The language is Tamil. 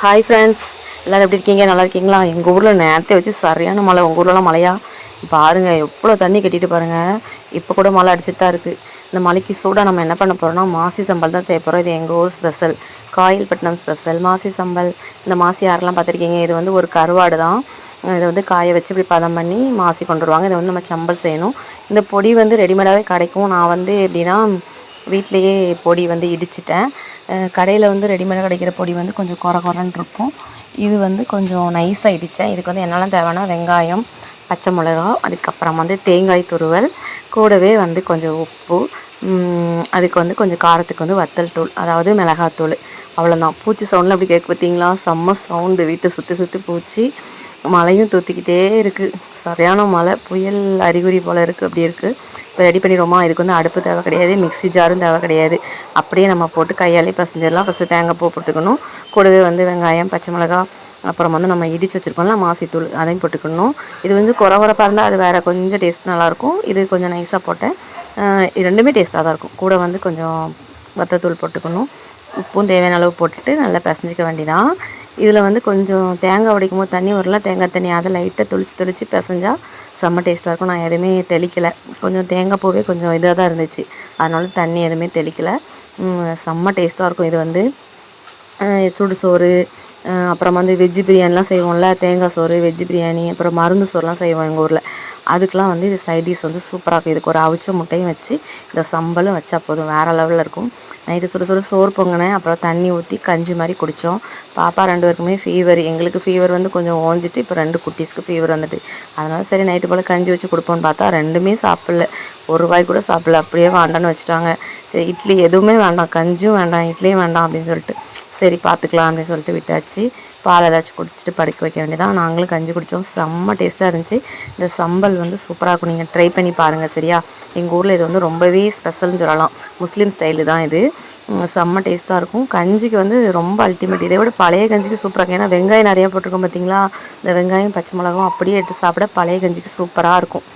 ஹாய் ஃப்ரெண்ட்ஸ் எல்லோரும் எப்படி இருக்கீங்க? நல்லா இருக்கீங்களா? எங்கள் ஊரில் நேரத்தை வச்சு சரியான மழை. உங்கள் ஊர்லலாம் மழையா? பாருங்கள் எவ்வளோ தண்ணி கட்டிட்டு பாருங்கள் இப்போ கூட மழை அடிச்சுட்டு தான் இருக்குது இந்த மலைக்கு சூடாக நம்ம என்ன பண்ண போகிறோம்னா மாசி சம்பல் தான் செய்ய போகிறோம் இது எங்கள் ஊர் ஸ்பெஷல் காயல்பட்டினம் ஸ்பெஷல் மாசி சம்பல். இந்த மாசி யாரெல்லாம் பார்த்துருக்கீங்க? இது வந்து ஒரு கருவாடு தான். இதை வந்து காய வச்சு இப்படி பதம் பண்ணி மாசி கொண்டு வருவாங்க. இதை வந்து நம்ம சம்பல் செய்யணும். இந்த பொடி வந்து ரெடிமேடாகவே கிடைக்கும். நான் வந்து எப்படின்னா வீட்டிலையே பொடி வந்து இடிச்சிட்டேன். கடையில் வந்து ரெடிமேடாக கிடைக்கிற பொடி வந்து கொஞ்சம் குற குறன்னு இருக்கும். இது வந்து கொஞ்சம் நைஸாக இடித்தேன் இதுக்கு வந்து என்னெல்லாம் தேவைன்னா வெங்காயம் பச்சை மிளகா அதுக்கப்புறம் வந்து தேங்காய் துருவல் கூடவே வந்து கொஞ்சம் உப்பு அதுக்கு வந்து கொஞ்சம் காரத்துக்கு வந்து வத்தல் தூள் அதாவது மிளகாத்தூள். அவ்வளோதான் பூச்சி சவுண்டில் அப்படி கேட்க பார்த்தீங்களா? செம்ம சவுண்டு வீட்டை சுற்றி சுற்றி பூச்சி. மழையும் தூத்திக்கிட்டே இருக்குது சரியான மழை. புயல் அறிகுறி போல் இருக்குது அப்படி இருக்குது இப்போ ரெடி பண்ணிடுவோமா? இதுக்கு வந்து அடுப்பு தேவை கிடையாது. மிக்ஸி ஜாரும் தேவை கிடையாது. அப்படியே நம்ம போட்டு கையாலே பசஞ்சிடலாம் ஃபஸ்ட்டு தேங்காய் பூ போட்டுக்கணும். கூடவே வந்து வெங்காயம் பச்சை மிளகா அப்புறம் வந்து நம்ம இடித்து வச்சுருக்கோம்ல மாசித்தூள் அதையும் போட்டுக்கணும். இது வந்து குறை குறைப்பாக இருந்தால் அது வேறு கொஞ்சம் டேஸ்ட் நல்லாயிருக்கும். இது கொஞ்சம் நைஸாக போட்டேன். இது ரெண்டுமே டேஸ்ட்டாக தான் இருக்கும். கூட வந்து கொஞ்சம் வத்தத்தூள் போட்டுக்கணும். உப்பும் தேவையான அளவு போட்டுட்டு நல்லா பிசைஞ்சிக்க வேண்டிதான் இதில் வந்து கொஞ்சம் தேங்காய் உடைக்கும் போது தண்ணி வரல தேங்காய் தண்ணி அதை லைட்டாக தொளிச்சு தொளிச்சு பிசைஞ்சால் செம்ம டேஸ்ட்டாக இருக்கும். நான் எதுவுமே தெளிக்கலை. கொஞ்சம் தேங்காய் பூவே கொஞ்சம் இதாக தான் இருந்துச்சு. அதனால தண்ணி எதுவுமே தெளிக்கலை. செம்ம டேஸ்ட்டாக இருக்கும் இது வந்து. சுடு சோறு அப்புறம் வந்து வெஜ்ஜு பிரியாணிலாம் செய்வோம்ல தேங்காய் சோறு வெஜ்ஜு பிரியாணி அப்புறம் மருந்து சோறுலாம் செய்வோம் எங்கள் ஊரில். அதுக்கெலாம் வந்து இது சைடிஷ் வந்து சூப்பராக இருக்கும். இதுக்கு ஒரு அவிச்ச முட்டையும் வச்சு இந்த சம்பலும் வச்சா போதும். வேறு லெவலில் இருக்கும். நைட்டு சுட சுட சோறு பொங்கினேன். அப்புறம் தண்ணி ஊற்றி கஞ்சி மாதிரி குடித்தோம் பாப்பா ரெண்டு பேருக்குமே ஃபீவர் எங்களுக்கு ஃபீவர் வந்து கொஞ்சம் ஓஞ்சிட்டு இப்போ ரெண்டு குட்டீஸ்க்கு ஃபீவர் வந்துட்டு. அதனால் சரி நைட்டு போல் கஞ்சி வச்சு கொடுப்போம்னு பார்த்தா ரெண்டுமே சாப்பிடல. ஒரு ரூபாய் கூட சாப்பிடல. அப்படியே வேண்டான்னு வச்சுட்டாங்க. சரி இட்லி எதுவுமே வேண்டாம். கஞ்சும் வேண்டாம் இட்லியும் வேண்டாம் அப்படின்னு சொல்லிட்டு. சரி பார்த்துக்கலாம் அப்படின்னு சொல்லிட்டு விட்டாச்சு. பால் ஏதாச்சும் குடிச்சிட்டு படுக்க வைக்க வேண்டியதான் நாங்களும் கஞ்சி குடித்தோம் செம்ம டேஸ்ட்டாக இருந்துச்சு. இந்த சம்பல் வந்து சூப்பராக இருக்கும். நீங்கள் ட்ரை பண்ணி பாருங்கள் சரியா? எங்கள் ஊரில் இது வந்து ரொம்பவே ஸ்பெஷல்னு சொல்லலாம். முஸ்லீம் ஸ்டைலு தான் இது. செம்ம டேஸ்ட்டாக இருக்கும். கஞ்சிக்கு வந்து ரொம்ப அல்டிமேட் இதை விட பழைய கஞ்சிக்கு சூப்பராக இருக்கும். ஏன்னா வெங்காயம் நிறையா போட்டிருக்கோம் பார்த்தீங்களா? இந்த வெங்காயம் பச்சை மிளகாவும் அப்படியே எடுத்து சாப்பிட பழைய கஞ்சிக்கு சூப்பராக இருக்கும்.